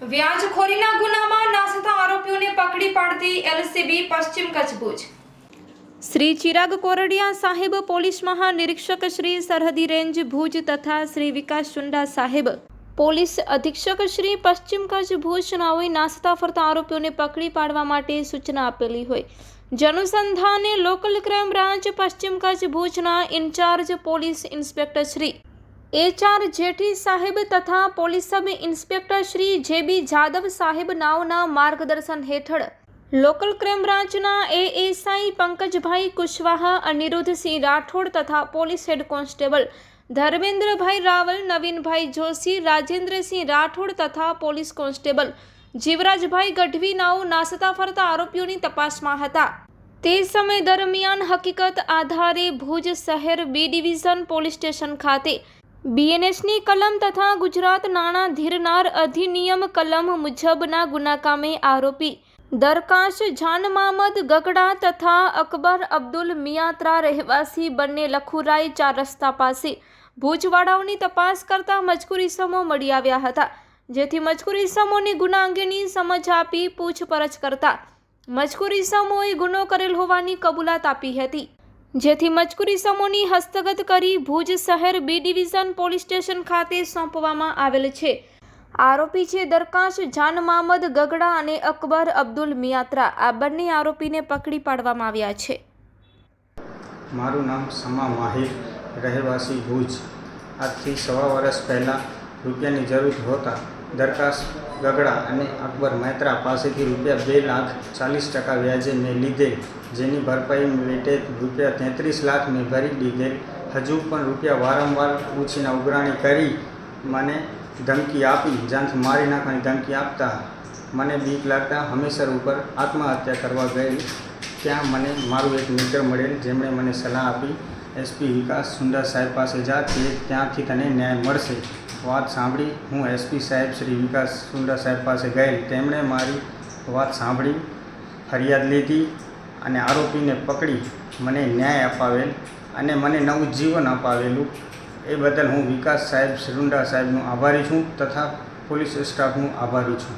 વ્યાજખોરીના ગુનામાં નાસતા આરોપીઓને પકડી પાડતી એલસીબી પશ્ચિમ કચ્છ ભુજ શ્રી ચિરાગ કોરડિયા સાહેબ પોલીસ મહાનિરીક્ષક શ્રી સરહદી રેન્જ ભુજ તથા શ્રી વિકાસ ચુંડા સાહેબ પોલીસ અધિક્ષક શ્રી પશ્ચિમ કચ્છ ભુજ નાઓએ નાસતા ફરતા આરોપીઓને પકડી પાડવા માટે સૂચના આપેલી હોય. જનુસંધાને લોકલ ક્રાઇમ બ્રાન્ચ પશ્ચિમ કચ્છ ભુજના in charge police inspector Shri HR Jethi સાહેબ તથા police sub inspector Shri JB Jadav સાહેબ નાઓના માર્ગદર્શન હેઠળ લોકલ ક્રાઇમ બ્રાન્ચના એએસઆઈ પંકજભાઈ કુશવાહા, અનિરુદ્ધસિંહ રાઠોડ તથા police head constable Dharmendrabhai Raval, Navinbhai Joshi, Rajendrasinh Rathod તથા પોલીસ કોન્સ્ટેબલ જીવરાજભાઈ ગઢવી નાઓ નાસતા ફરતા આરોપીઓની તપાસમાં હતા. તે સમય દરમિયાન હકીકત આધારે ભુજ શહેર બી ડિવિઝન પોલીસ સ્ટેશન ખાતે બીએનએસની કલમ તથા ગુજરાત નાણાં ધીરનાર અધિનિયમ કલમ મુજબના ગુનાકામે આરોપી દરકાશ જાન મામદ ગગડા તથા અકબર અબ્દુલ મિયાત્રા રહેવાસી બંને લખુરાઈ ચાર રસ્તા પાસે ભુજવાડાઓની તપાસ કરતા મજકૂર ઇસમો મળી આવ્યા હતા, જેથી મજકૂર ઇસમોની ગુના અંગેની સમજ આપી પૂછપરછ કરતા મજકૂર ઇસમોએ ગુનો કરેલ હોવાની કબૂલાત આપી હતી. જેથી મજકૂરી સમૂહની હસ્તગત કરી ભુજ શહેર બી ડિવિઝન પોલીસ સ્ટેશન ખાતે સોંપવામાં આવેલ છે. આરોપી છે દરકાશ જાન મામદ ગગડા અને અકબર અબ્દુલ મિયાત્રા. આ બંને આરોપીને પકડી પાડવામાં આવ્યા છે. મારું નામ સમા માહિર, રહેવાસી ભુજ. આજથી સવા વર્ષ પહેલાં રૂપિયાની જરૂર હોતા દરખાસ્ત ગગડા અને અકબર મહેત્રા પાસેથી રૂપિયા બે લાખ ચાલીસ ટકા વ્યાજે મેં લીધેલ જેની ભરપાઈ વેટે રૂપિયા તેત્રીસ લાખ મેં ભરી દીધેલ હજુ પણ રૂપિયા વારંવાર પૂછીને ઉઘરાણી કરી મને ધમકી આપી જ્યાંથી મારી નાખવાની ધમકી આપતા મને બીક લાગતા હંમેશર ઉપર આત્મહત્યા કરવા ગયેલ ત્યાં મને મારું એક મિત્ર મળેલ, જેમણે મને સલાહ આપી એસપી વિકાસ સુંદર સાહેબ પાસે જા, તે ત્યાંથી તને ન્યાય મળશે. વાત સાંભળી, હું એસપી સાહેબ શ્રી વિકાસ સુંદર સાહેબ પાસે ગયેલ. તેમણે મારી વાત સાંભળી, ફરિયાદ લીધી અને આરોપીને પકડી, મને ન્યાય અપાવેલ અને મને નવું જીવન અપાવેલું. એ બદલ હું વિકાસ સાહેબ શ્રુંડા સાહેબનો આભારી છું તથા પોલીસ સ્ટાફનું આભારી છું.